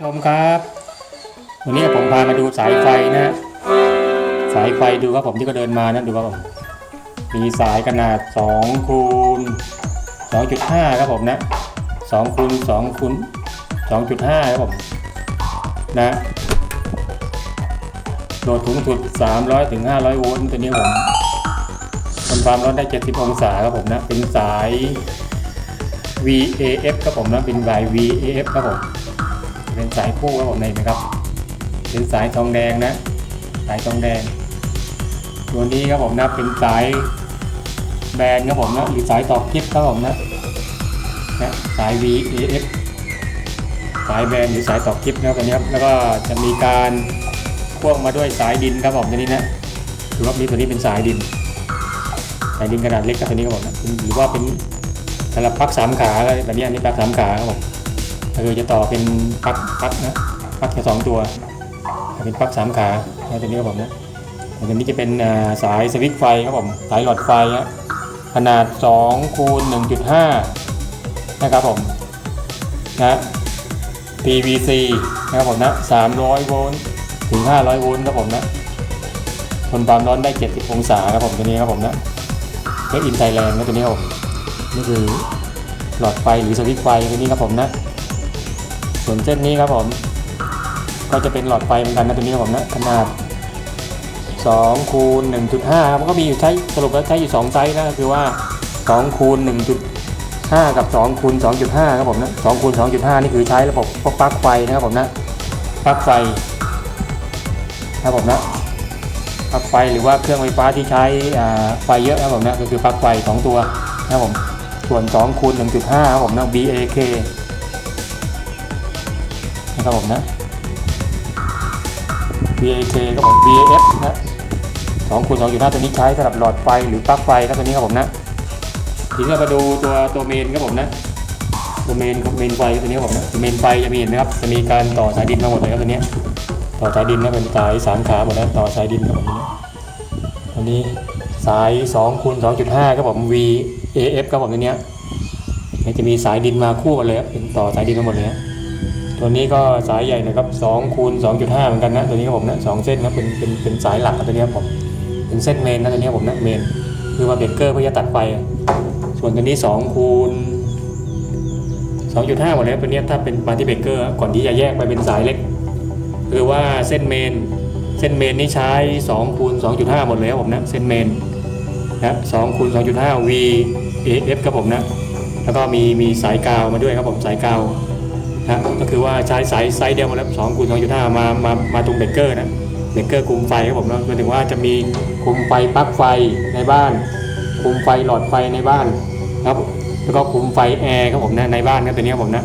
ชมครับ วันนี้ผมพามาดูสายไฟนะ สายไฟดูครับผมที่ก็เดินมานะดูครับผมมีสายขนาด2คูณ2.5ครับผมนะ2คูณ2คูณ2.5ครับผมนะโหลดสูงสุด 300ถึง500โวลต์ตัวนี้ผมทนความร้อนได้ 70 องศาครับผมนะ เป็นสาย VAF ครับผมนะ เป็นสาย VAF ครับผม เป็นสายคู่ครับผมเห็นไหมครับ เป็นสายทองแดงนะ สายทองแดง ตัวนี้ครับผมนะเป็นสายแบนครับผมนะหรือสายตอกคลิปครับผมนะนะสาย VAF สายแบนหรือสายตอกคลิปนะครับตัวนี้ครับแล้วก็จะมีการพ่วงมาด้วยสายดินครับผมตัวนี้นะถือว่านี้ตัวนี้เป็นสายดินสายดินขนาดเล็กครับตัวนี้ครับผมนะหรือว่าเป็นสำหรับปลั๊กสามขาอะไรแบบนี้อันนี้ปลั๊กสามขาครับผม ก็คือจะต่อเป็นปลั๊กปลั๊กนะปลั๊กแค่สองตัว เป็นปลั๊กสามขาแล้วตัวนี้ครับผมนะตัวนี้จะเป็นสายสวิตช์ไฟครับผมสายหลอดไฟฮะขนาด2คูณ1.5 นะครับผมนะ PVC นะครับผมนะ 300 โวลต์ถึง 500 โวลต์ครับผมนะทนความร้อนได้ 70 องศาครับผมตัวนี้ครับผมนะเพื่ออินไทยแลนด์นะตัวนี้ครับผมนี่คือหลอดไฟหรือสวิตช์ไฟตัวนี้ครับผมนะ ส่วนเส้นนี้ครับผม ก็จะเป็นหลอดไฟเหมือนกันนะตัวนี้ครับผมนะขนาด2คูณ1.5ครับมันก็มีอยู่ใช้สรุปแล้วใช้อยู่ 2 ไซส์นะก็คือว่า2คูณ1.5 กับ2คูณ2.5ครับผมนะ2คูณ2.5 นี่คือใช้ระบบพวกปลั๊กไฟนะครับผมนะปลั๊กไฟครับผมนะปลั๊กไฟหรือว่าเครื่องไฟฟ้าที่ใช้ไฟเยอะนะครับผมนะก็คือปลั๊กไฟ 2 ตัวนะครับผมส่วน2คูณ1.5ครับผมนะ BAK นะครับผมนะ VAK ครับผม VAF นะ2คูณ2.5ตัวนี้ใช้สำหรับหลอดไฟหรือปลั๊กไฟครับตัวนี้ครับผมนะทีนี้เรามาดูตัวตัวเมนครับผมนะตัวเมนเมนไฟตัวนี้ครับผมนะตัวเมนไฟจะมีเห็นไหมครับจะมีการต่อสายดินมาหมดเลยครับตัวนี้ต่อสายดินนะเป็นสายสามขาหมดแล้วต่อสายดินครับผมตัวนี้สาย2คูณ2.5ครับผม VAF ครับผมตัวเนี้ยจะมีสายดินมาคู่กันเลยเป็นต่อสายดินมาหมดเลย ตัวนี้ก็สายใหญ่นะครับ2คูณ2.5 เหมือนกันนะตัวนี้ครับผมนะสองเส้นนะเป็นเป็นเป็นสายหลักตัวนี้ครับผมเป็นเส้นเมนนะตัวนี้ผมนะเมนคือมาเบรกเกอร์เพื่อจะตัดไฟ ส่วนตัวนี้2คูณ2.5หมดเลยตัวนี้ถ้าเป็นมาที่เบรกเกอร์ก่อนที่จะแยกไปเป็นสายเล็กคือว่าเส้นเมนเส้นเมนนี่ใช้2คูณ2.5 หมดเลยครับผมนะเส้นเมนนะ2คูณ2.5 V f ครับผมนะแล้วก็มีมีสายกาวมาด้วยครับผมสายกาว นะก็คือว่าใช้สายไซส์เดียวมาแล้วสองคูณสองจุดห้ามามามาตรงเบรกเกอร์นะเบรกเกอร์คุมไฟครับผมนะหมายถึงว่าจะมีคุมไฟปลั๊กไฟในบ้าน คุมไฟหลอดไฟในบ้านครับแล้วก็คุมไฟแอร์ครับผมนะในบ้านครับตัวนี้ครับผมนะ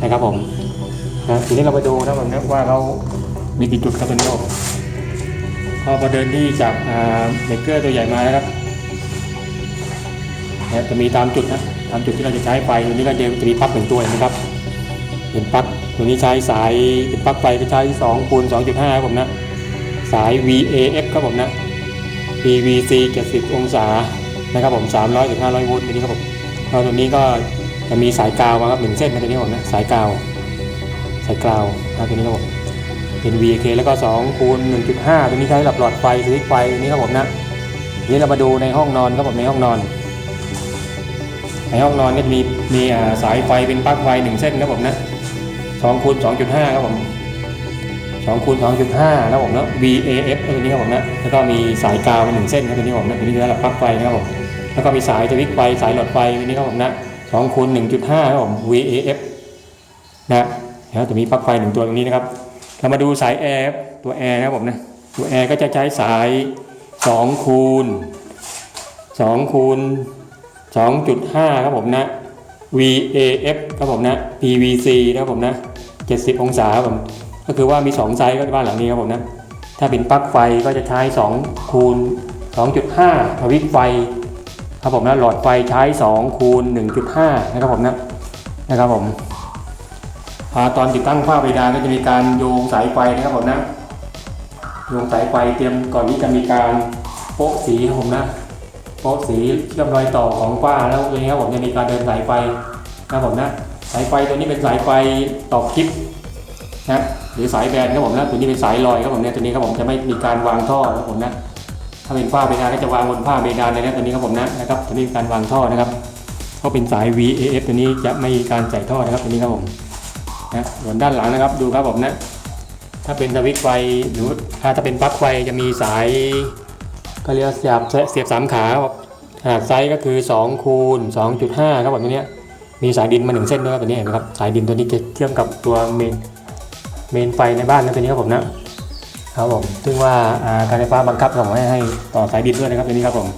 นะครับผมนะทีนี้เราไปดูนะผมนะว่าเรามีกี่จุดครับตัวนี้ครับพอพอเดินที่จากเบรกเกอร์ตัวใหญ่มานะครับนะจะมีตามจุดนะตามจุดที่เราจะใช้ไฟตัวนี้ก็จะมีปั๊กหนึ่งตัวนะครับ เป็นปลั๊กตัวนี้ใช้สายเป็นปลั๊กไฟก็ใช้2คูณ2.5ครับผมนะ สาย VAF ครับผมนะ PVC 70 องศานะครับผม300ถึง500โวลต์ตัวนี้ครับผมแล้วตัวนี้ก็จะมีสายกาวมาครับหนึ่งเส้นนะตัวนี้ครับผมนะสายกาว สายกาวนะตัวนี้ครับผมเป็น VAK แล้วก็2คูณ1.5 ตัวนี้ใช้หรับหลอดไฟสวิตช์ไฟตัวนี้ครับผมนะนี้เรามาดูในห้องนอนครับผมในห้องนอน ในห้องนอนก็จะมีมีอ่าสายไฟเป็นปลั๊กไฟหนึ่งเส้นครับผมนะ สองคูณสองจุดห้าครับผมสองคูณสองจุดห้าครับผมนะ VAF ตัวนี้ครับผมนะแล้วก็มีสายกาวมาหนึ่งเส้นครับตัวนี้ผมนะตัวนี้คือสำหรับปลั๊กไฟนะครับผมแล้วก็มีสายสวิตช์ไฟสายหลอดไฟตัวนี้ครับผมนะสองคูณหนึ่งจุดห้าครับผม VAF นะแล้วจะมีปลั๊กไฟหนึ่งตัวตรงนี้นะครับเรามาดูสายแอร์ตัวแอร์นะครับผมนะตัวแอร์ก็จะใช้สายสองคูณสองคูณ2.5 ครับผมนะ VAF ครับผมนะ PVC นะครับผมนะ 70 องศาครับผมก็คือว่ามี 2 ไซส์ก็บ้านหลังนี้ครับผมนะถ้าเป็นปลั๊กไฟก็จะใช้2คูณ2.5ทวิตไฟครับผมนะหลอดไฟใช้2คูณ1.5นะครับผมนะนะครับผมอตอนติดตั้งฝ้าเพดานก็จะมีการโยงสายไฟนะครับผมนะโยงสายไฟเตรียมก่อนที่จะมีการโป๊ะสีครับผมนะโป๊ะสีเชื่อมรอยต่อของฝ้าแล้วตัวนี้ครับผมจะมีการเดินสายไฟนะครับผมนะ สายไฟตัวนี้เป็นสายไฟต่อคลิปนะหรือสายแบนครับผมนะตัวนี้เป็นสายลอยครับผมเนี่ยตัวนี้ครับผมจะไม่มีการวางท่อครับผมนะถ้าเป็นผ้าเบดานก็จะวางบนผ้าเบดานเลยนะตัวนี้ครับผมนะนะครับตัวนี้การวางท่อนะครับเพราะเป็นสาย VAF ตัวนี้จะไม่มีการใส่ท่อนะครับตัวนี้ครับผมนะส่วนด้านหลังนะครับดูครับผมนะถ้าเป็นสวิตช์ไฟหรือถ้าถ้าเป็นปลั๊กไฟจะมีสายก็เรียกเสียบเสียบสามขาครับขนาดไซส์ก็คือ2คูณ2.5ครับผมตัวเนี้ย มีสายดินมาหนึ่งเส้นด้วยครับตัวนี้เห็นไหมครับสายดินตัวนี้เชื่อมกับตัวเมนเมนไฟในบ้านนะตัวนี้ครับผมนะครับผมซึ่งว่าการไฟฟ้าบังคับผมให้ให้ต่อสายดินด้วยนะครับตัวนี้ครับผม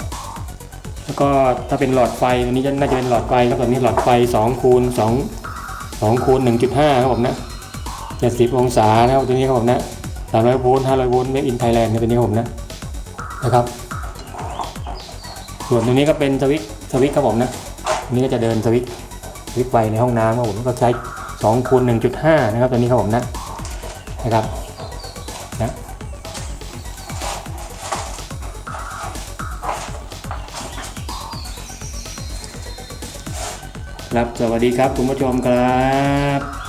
แล้วก็ถ้าเป็นหลอดไฟตัวนี้จะน่าจะเป็นหลอดไฟครับตัวนี้หลอดไฟ2คูณ2 2คูณ1.5ครับผมนะ70 องศานะครับตัวนี้ครับผมนะ300โวลต์500โวลต์เมดอินไทยแลนด์ตัวนี้ครับผมนะนะครับ ส่วนตรงนี้ก็เป็นสวิตสวิตครับผมนะอันนี้ก็จะเดินสวิต ช์สวิตช์ไฟในห้องน้ำครับผมก็ใช้2คูณ1.5 นะครับตัวนี้ครับผมนะนะครับนะครับสวัสดีครับคุณผู้ชมครับ